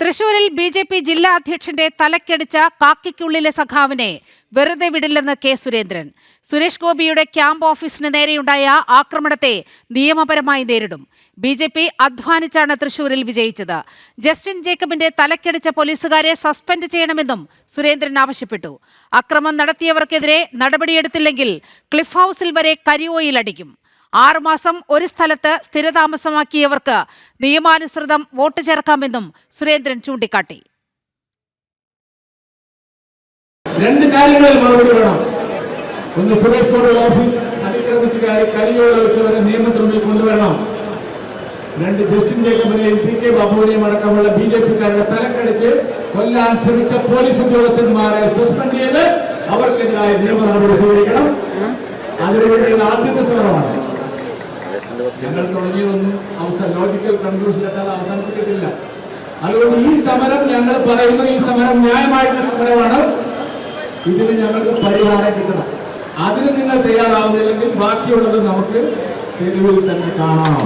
തൃശൂരിൽ B J P ജില്ലാ അധ്യക്ഷന്റെ തലക്കടിച്ച കാക്കിക്കുള്ളിലെ സഖാവിനെ വെറുതെ വിടില്ലെന്ന് കെ സുരേന്ദ്രൻ. സുരേഷ് ഗോപിയുടെ ക്യാമ്പ് ഓഫീസിന് നേരെയുണ്ടായ ആക്രമണത്തെ നിയമപരമായി നേരിടും. ബി ജെ പി അധ്വാനിച്ചാണ് തൃശൂരിൽ വിജയിച്ചത്. ജസ്റ്റിൻ ജേക്കബിന്റെ തലക്കടിച്ച പോലീസുകാരെ സസ്പെൻഡ് ചെയ്യണമെന്നും സുരേന്ദ്രൻ ആവശ്യപ്പെട്ടു. അക്രമം നടത്തിയവർക്കെതിരെ നടപടിയെടുത്തില്ലെങ്കിൽ ക്ലിഫ് ഹൌസിൽ വരെ കരിയോയിൽ അടിക്കും. ആറുമാസം ഒരു സ്ഥലത്ത് സ്ഥിരതാമസമാക്കിയവർക്ക് നിയമാനുസൃതം വോട്ട് ചേർക്കാമെന്നും സുരേന്ദ്രൻ ചൂണ്ടിക്കാട്ടി. രണ്ട് കാര്യങ്ങളിൽ മറുപടി വേണം. ഒന്ന് സുരേഷ് ഗോപിയുടെ ഓഫീസ് അതിക്രമിച്ച് കരിയോടെ വെച്ചവരെ നിയമത്തിനുള്ളിൽ കൊണ്ടുവരണം. രണ്ട് ജസ്റ്റിൻ ജേക്കബിനെയും പി കെ ബാബുവിനെയും അടക്കമുള്ള ബി ജെ പിക്കാരുടെ തലക്കടിച്ച് കൊല്ലാൻ ശ്രമിച്ച പോലീസ് ഉദ്യോഗസ്ഥന്മാരെ സസ്പെൻഡ് ചെയ്ത് അവർക്കെതിരായ നിയമ നടപടി സ്വീകരിക്കണം. അതിനുവേണ്ടിയുള്ള ആദ്യത്തെ സമരമാണ്. ഞങ്ങൾ തുടങ്ങിയതൊന്നും അവസാന ലോജിക്കൽ കൺക്ലൂഷൻ എത്താതെ അവസാനിപ്പിക്കത്തില്ല. അതുകൊണ്ട് ഈ സമരം ഞങ്ങൾ പറയുന്നു ഈ സമരം ന്യായമായിട്ടുള്ള സമരമാണ്. ഇതിന് ഞങ്ങൾക്ക് പരിഹാരം കിട്ടണം. അതിന് നിങ്ങൾ തയ്യാറാവുന്നില്ലെങ്കിൽ ബാക്കിയുള്ളത് നമുക്ക് തെരുവിൽ തന്നെ കാണാം.